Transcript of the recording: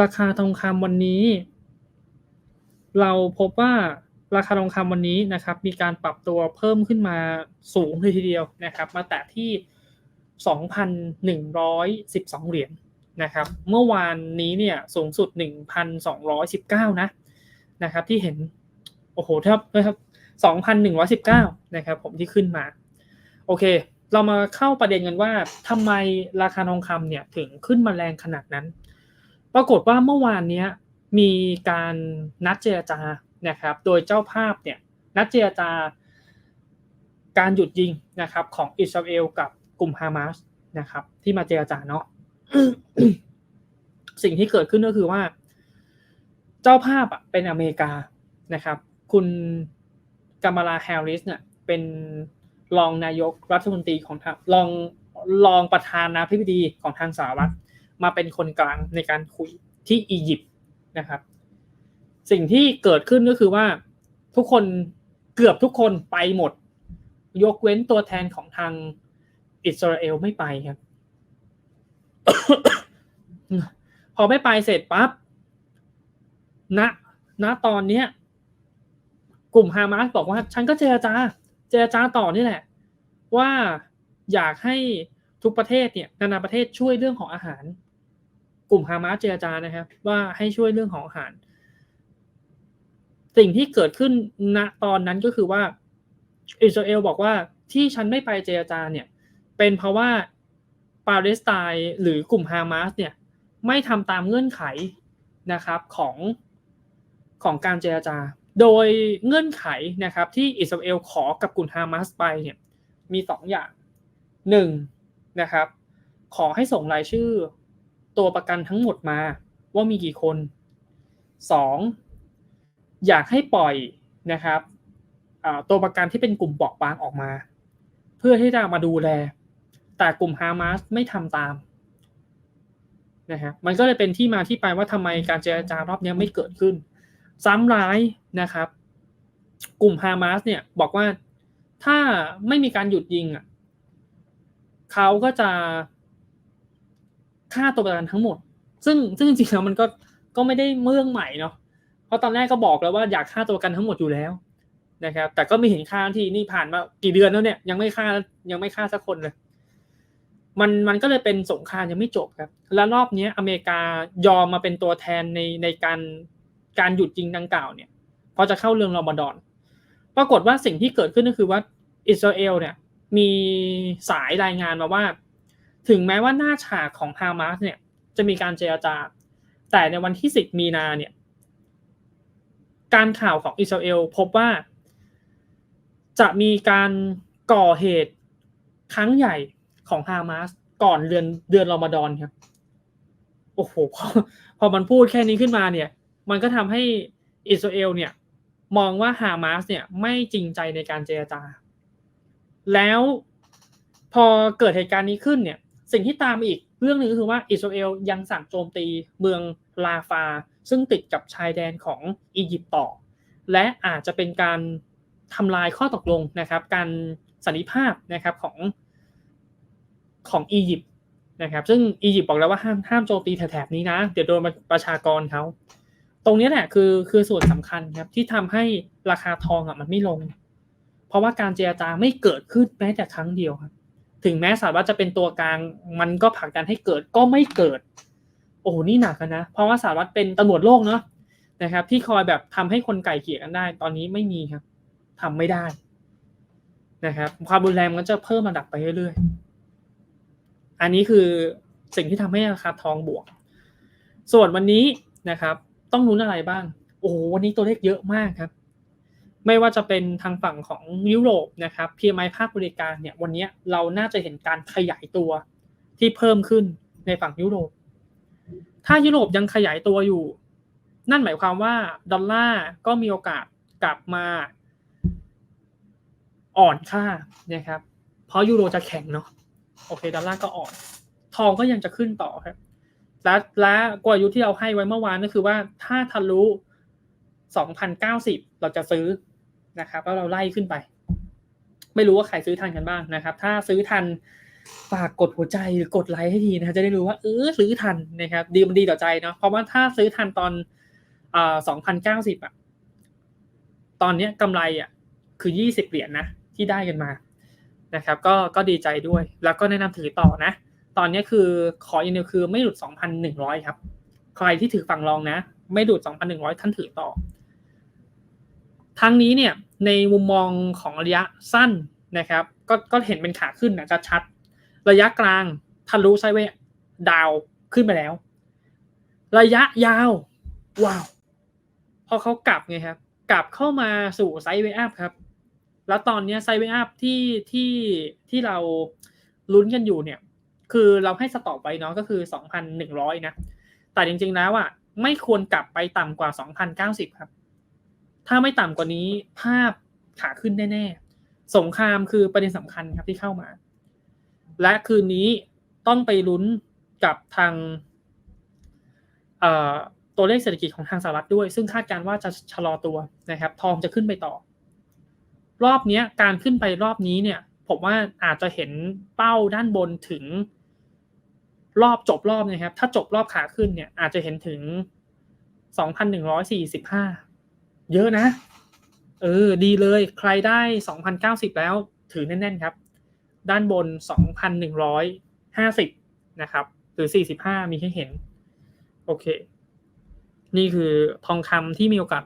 ราคาทองคำวันนี้ เราพบว่าราคาทองคำวันนี้นะครับ มีการปรับตัวเพิ่มขึ้นมาสูงเลยทีเดียวนะครับ มาแตะที่ 2,112 เหรียญนะครับ เมื่อวานนี้เนี่ยสูงสุด 1,219 นะนะครับ ที่เห็น โอ้โหครับนะครับ2,119 นะครับ ผมที่ขึ้นมา โอเค เรามาเข้าประเด็นกันว่าทำไมราคาทองคำเนี่ยถึงขึ้นมาแรงขนาดนั้น ปรากฏว่าเมื่อวานนี้มีการนัดเจรจานะครับ โดยเจ้าภาพเนี่ยนัดเจรจาการหยุดยิงนะครับ ของอิสราเอลกับกลุ่มฮามาสนะครับ ที่มาเจรจาเนาะสิ่งที่เกิดขึ้นก็คือว่า เจ้าภาพอะเป็นอเมริกานะครับ คุณกัมาลาแฮร์ริสเนี่ยเป็นรองนายกรัฐมนตรีของทางรองรองประธานาธิบดีของทางสหรัฐ มาเป็นคนกลางในการคุยที่อียิปต์นะครับ สิ่งที่เกิดขึ้นก็คือว่าทุกคนเกือบทุกคนไปหมด ยกเว้นตัวแทนของทางอิสราเอลไม่ไปครับ พอไม่ไปเสร็จปั๊บณณตอนเนี้ย กลุ่มฮามาสบอกว่า ฉันก็เจรจา เจรจาต่อนี่แหละ ว่าอยากให้ทุกประเทศเนี่ย นานาประเทศช่วยเรื่องของอาหาร กลุ่มฮามาสเจรจานะครับ ว่าให้ช่วยเรื่องของอาหาร สิ่งที่เกิดขึ้นณตอนนั้นก็คือว่า อิสราเอลบอกว่าที่ฉันไม่ไปเจรจาเนี่ย เป็นเพราะว่าปาเลสไตน์หรือกลุ่มฮามาสเนี่ย ไม่ทำตามเงื่อนไขนะครับของของการเจรจา โดยเงื่อนไขนะครับที่อิสราเอลขอกับกลุ่มฮามาสไปเนี่ยมีสองอย่างหนึ่งนะครับขอให้ส่งรายชื่อ ตัวประกันทั้งหมดมาว่ามีกี่คนสองอยากให้ปล่อยนะครับตัวประกันที่เป็นกลุ่มเปราะบางออกมา เพื่อที่จะมาดูแล แต่กลุ่มฮามาสไม่ทำตามนะฮะมันก็เลยเป็นที่มาที่ไปว่าทำไมการเจรจารอบนี้ไม่เกิดขึ้น ซ้ำร้ายนะครับ กลุ่มฮามาสเนี่ยบอกว่าถ้าไม่มีการหยุดยิงอะเขาก็จะ ฆ่าตัวประกันทั้งหมด ซึ่งซึ่งจริงๆแล้วมันก็ก็ไม่ได้เมื่องใหม่เนาะเพราะตอนแรกก็บอกแล้วว่าอยากฆ่าตัวประกันทั้งหมดอยู่แล้วนะครับ แต่ก็ไม่เห็นฆ่าที่นี่ผ่านมากี่เดือนแล้วเนี่ยยังไม่ฆ่ายังไม่ฆ่าสักคนเลยมันมันก็เลยเป็นสงครามยังไม่จบครับ แล้วรอบนี้อเมริกายอมมาเป็นตัวแทนในในการการหยุดยิงดังกล่าวเนี่ยพอจะเข้าเรื่องรอมฎอน ปรากฏว่าสิ่งที่เกิดขึ้นก็คือว่าอิสราเอลเนี่ยมีสายรายงานมาว่า ถึงแม้ว่าหน้าฉากของฮามาสเนี่ย จะมีการเจรจา แต่ในวันที่ 10 มีนาเนี่ย การข่าวของอิสราเอลพบว่า จะมีการก่อเหตุครั้งใหญ่ของฮามาสก่อนเดือนเดือนรอมฎอนครับ โอ้โหพอพอมันพูดแค่นี้ขึ้นมาเนี่ย มันก็ทำให้อิสราเอลเนี่ย มองว่าฮามาสเนี่ยไม่จริงใจในการเจรจา แล้วพอเกิดเหตุการณ์นี้ขึ้นเนี่ย สิ่งที่ตามมาอีกเรื่องหนึ่งก็คือว่าอิสราเอลยังสั่งโจมตีเมืองลาฟา ซึ่งติดกับชายแดนของอียิปต์ต่อ และอาจจะเป็นการทำลายข้อตกลงนะครับ การสันนิภาพนะครับของของอียิปต์นะครับ ซึ่งอียิปต์บอกแล้วว่าห้ามห้ามโจมตีแถบนี้นะ เดี๋ยวโดนประชากรเขาตรงนี้แหละคือคือส่วนสำคัญครับที่ทำให้ราคาทองอะมันไม่ลง เพราะว่าการเจรจาไม่เกิดขึ้นแม้แต่ครั้งเดียวครับ ถึงแม้สหรัฐจะเป็นตัวกลาง มันก็ผลักดันให้เกิดก็ไม่เกิด โอ้โหนี่หนักนะ เพราะว่าสหรัฐเป็นตำรวจโลกเนาะนะครับ ที่คอยแบบทำให้คนไก่เกลี่ยกันได้ ตอนนี้ไม่มีครับทำไม่ได้นะครับ ความรุนแรงมันจะเพิ่มระดับไปเรื่อยๆ อันนี้คือสิ่งที่ทำให้ราคาทองบวก ส่วนวันนี้นะครับ ต้องรุ้นอะไรบ้าง โอ้โหวันนี้ตัวเลขเยอะมากครับ ไม่ว่าจะเป็นทางฝั่งของยุโรปนะครับ PMI ภาคบริการเนี่ยวันนี้เราน่าจะเห็นการขยายตัวที่เพิ่มขึ้นในฝั่งยุโรป ถ้ายุโรปยังขยายตัวอยู่ นั่นหมายความว่าดอลลาร์ก็มีโอกาสกลับมาอ่อนค่านะครับ เพราะยูโรจะแข็งเนาะโอเคดอลลาร์ก็อ่อน ทองก็ยังจะขึ้นต่อครับ และและกลยุทธ์ที่เราให้ไว้เมื่อวานก็คือว่าถ้าทะลุ 2,090 เราจะซื้อ นะครับแล้วเราไล่ขึ้นไป ไม่รู้ว่าใครซื้อทันกันบ้างนะครับ ถ้าซื้อทันฝากกดหัวใจหรือกดไลค์ให้ทีนะจะได้รู้ว่าเออซื้อทันนะครับ ดีมันดีต่อใจเนาะเพราะว่าถ้าซื้อทันตอนอ่าสองพันเก้าสิบอะตอนเนี้ยกำไรอะคือยี่สิบเหรียญนะที่ได้กันมานะครับ ก็ก็ดีใจด้วย แล้วก็แนะนำถือต่อนะ ตอนนี้คือขออย่างเดียวคือไม่หลุด2,100ครับ ใครที่ถือฝั่งรองนะ ไม่หลุด2,100ท่านถือต่อ ทั้งนี้เนี่ย ในมุมมองของระยะสั้นนะครับ ก็ก็เห็นเป็นขาขึ้นนะชัดๆระยะกลางทะลุไซเวย์ดาวขึ้นไปแล้ว ระยะยาว ว้าว พอเขากลับไงครับ กลับเข้ามาสู่ไซเวย์อัพครับ แล้วตอนนี้ไซเวย์อัพที่ที่ที่เราลุ้นกันอยู่เนี่ย คือเราให้สต็อปไว้เนาะก็คือ 2,100 นะ แต่จริงๆแล้วอะไม่ควรกลับไปต่ำกว่า 2,090 ครับ ถ้าไม่ต่ำกว่านี้ภาพขาขึ้นแน่ๆ สงครามคือประเด็นสำคัญครับที่เข้ามา และคืนนี้ต้องไปลุ้นกับทางตัวเลขเศรษฐกิจของทางสหรัฐด้วย ซึ่งคาดการณ์ว่าจะชะลอตัวนะครับ ทองจะขึ้นไปต่อ รอบนี้การขึ้นไปรอบนี้เนี่ย ผมว่าอาจจะเห็นเป้าด้านบนถึงรอบจบรอบนะครับ ถ้าจบรอบขาขึ้นเนี่ย อาจจะเห็นถึง 2,145 เยอะนะ เออ ดีเลย ใครได้สองพันเก้าสิบแล้ว ถือแน่น ๆ ครับ ด้านบนสองพันหนึ่งร้อยห้าสิบนะครับ หรือสี่สิบห้ามีให้เห็น โอเค นี่คือทองคำที่มีโอกาส